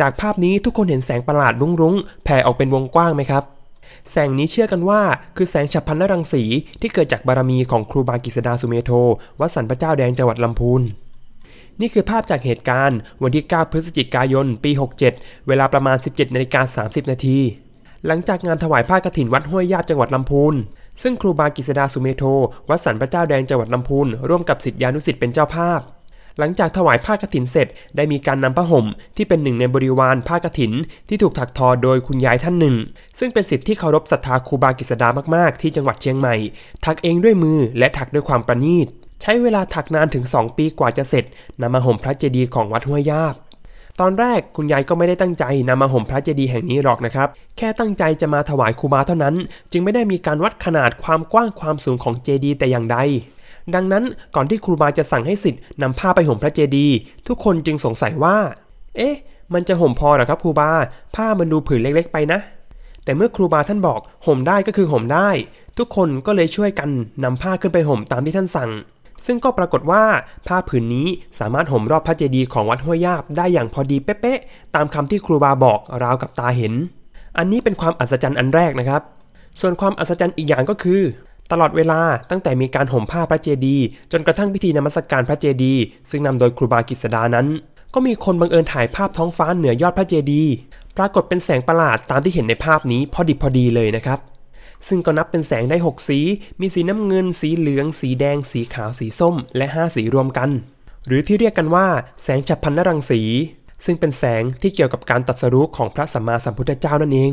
จากภาพนี้ทุกคนเห็นแสงประหลาดรุ้งๆ แผ่ออกเป็นวงกว้างไหมครับ แสงนี้เชื่อกันว่าคือแสงฉับพลันนรังสีที่เกิดจากบารมีของครูบากิษดาสุเมโท วัดสันพระเจ้าแดงจังหวัดลำพูนนี่คือภาพจากเหตุการณ์วันที่ 9 พฤศจิกายน ปี 67 เวลาประมาณ 17นาฬิกา30 นาที หลังจากงานถวายผ้ากฐินวัดห้วยญาติจังหวัดลำพูน ซึ่งครูบากิษดาสุเมโท วัดสันพระเจ้าแดงจังหวัดลำพูน ร่วมกับศิษยานุศิษย์เป็นเจ้าภาพ หลังจากถวายผ้ากฐินเสร็จ ได้มีการนำผ้าห่ม ที่เป็นหนึ่งในบริวารผ้ากฐิน ที่ถูกถักทอโดยคุณยายท่านหนึ่ง ซึ่งเป็นศิษย์ที่เคารพศรัทธาครูบากิษดามากๆ ที่จังหวัดเชียงใหม่ ถักเองด้วยมือและถักด้วยความประณีต ใช้เวลาถักนานถึง 2 ปีกว่าจะเสร็จนำมาห่มพระเจดีย์ของวัดห้วยยาบตอนแรกคุณยายก็ไม่ได้ตั้งใจนำมาห่มพระเจดีย์แห่งนี้หรอกนะครับ แค่ตั้งใจจะมาถวายครูบาเท่านั้น จึงไม่ได้มีการวัดขนาดความกว้างความสูงของเจดีย์แต่อย่างใด ดังนั้นก่อนที่ครูบาจะสั่งให้สิทธิ์นำผ้าไปห่มพระเจดีย์ทุกคนจึงสงสัยว่า เอ๊ะ มันจะห่มพอหรอครับครูบา ผ้ามันดูผืนเล็กๆไปนะ แต่เมื่อครูบาท่านบอกห่มได้ก็คือห่มได้ ทุกคนก็เลยช่วยกันนำผ้าขึ้นไปห่มตามที่ท่านสั่ง ซึ่งก็ปรากฏว่าผ้าผืนนี้สามารถห่มรอบพระเจดีย์ของวัดห้วยยาบได้อย่างพอดีเป๊ะๆตามคำที่ครูบาบอกราวกับตาเห็น อันนี้เป็นความอัศจรรย์อันแรกนะครับ ส่วนความอัศจรรย์อีกอย่างก็คือ ตลอดเวลาตั้งแต่มีการห่มผ้าพระเจดีย์จนกระทั่งพิธีนมัสการพระเจดีย์ซึ่งนำโดยครูบากิษดานั้น ก็มีคนบังเอิญถ่ายภาพท้องฟ้าเหนือยอดพระเจดีย์ปรากฏเป็นแสงประหลาดตามที่เห็นในภาพนี้พอดิบพอดีเลยนะครับ ซึ่งก็นับเป็นแสงได้ 6 สี มีสีน้ำเงิน สีเหลือง สีแดง สีขาวสีส้ม และ 5 สีรวมกัน หรือที่เรียกกันว่า แสงฉับพันนรังสี ซึ่งเป็นแสงที่เกี่ยวกับการตรัสรู้ของพระสัมมาสัมพุทธเจ้านั่นเอง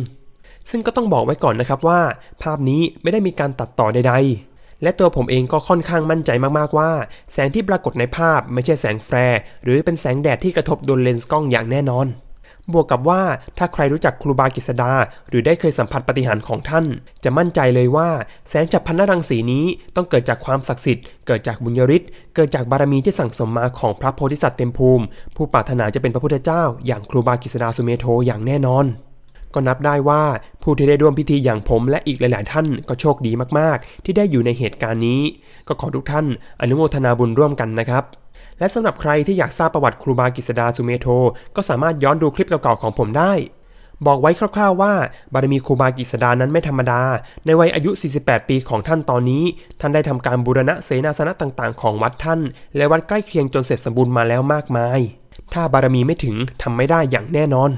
ซึ่งก็ต้องบอกไว้ก่อนนะครับว่า ภาพนี้ไม่ได้มีการตัดต่อใดๆ และตัวผมเองก็ค่อนข้างมั่นใจมากๆว่า แสงที่ปรากฏในภาพไม่ใช่แสงแฟร์หรือเป็นแสงแดดที่กระทบโดนเลนส์กล้องอย่างแน่นอน บวกกับว่าถ้าใครรู้จักครูบากิษดา หรือได้เคยสัมผัสปฏิหารของท่าน จะมั่นใจเลยว่า แสงจับพันนรังสีนี้ต้องเกิดจากความศักดิ์สิทธิ์เกิดจากบุญยฤทธิ์เกิดจากบารมีที่สั่งสมมาของพระโพธิสัตว์เต็มภูมิ ผู้ปรารถนาจะเป็นพระพุทธเจ้า อย่างครูบากิษดาสุเมโทอย่างแน่นอน ก็นับได้ว่าผู้ที่ได้ร่วมพิธีอย่างผมและอีกหลาย ๆ ท่านก็โชคดีมากๆ ที่ได้อยู่ในเหตุการณ์นี้ ก็ขอทุกท่านอนุโมทนาบุญร่วมกันนะครับและสำหรับใครที่อยากทราบประวัติครูบากิษดาสุเมโท ก็สามารถย้อนดูคลิปเก่าๆของผมได้ บอกไว้คร่าวๆว่า บารมีครูบากิษดานั้นไม่ธรรมดา ในวัยอายุ 48 ปีของท่านตอนนี้ ท่านได้ทำการบูรณะเสนาสนะต่างๆ ของวัดท่าน และวัดใกล้เคียงจนเสร็จสมบูรณ์มาแล้วมากมาย ถ้าบารมีไม่ถึงทำไม่ได้อย่างแน่นอน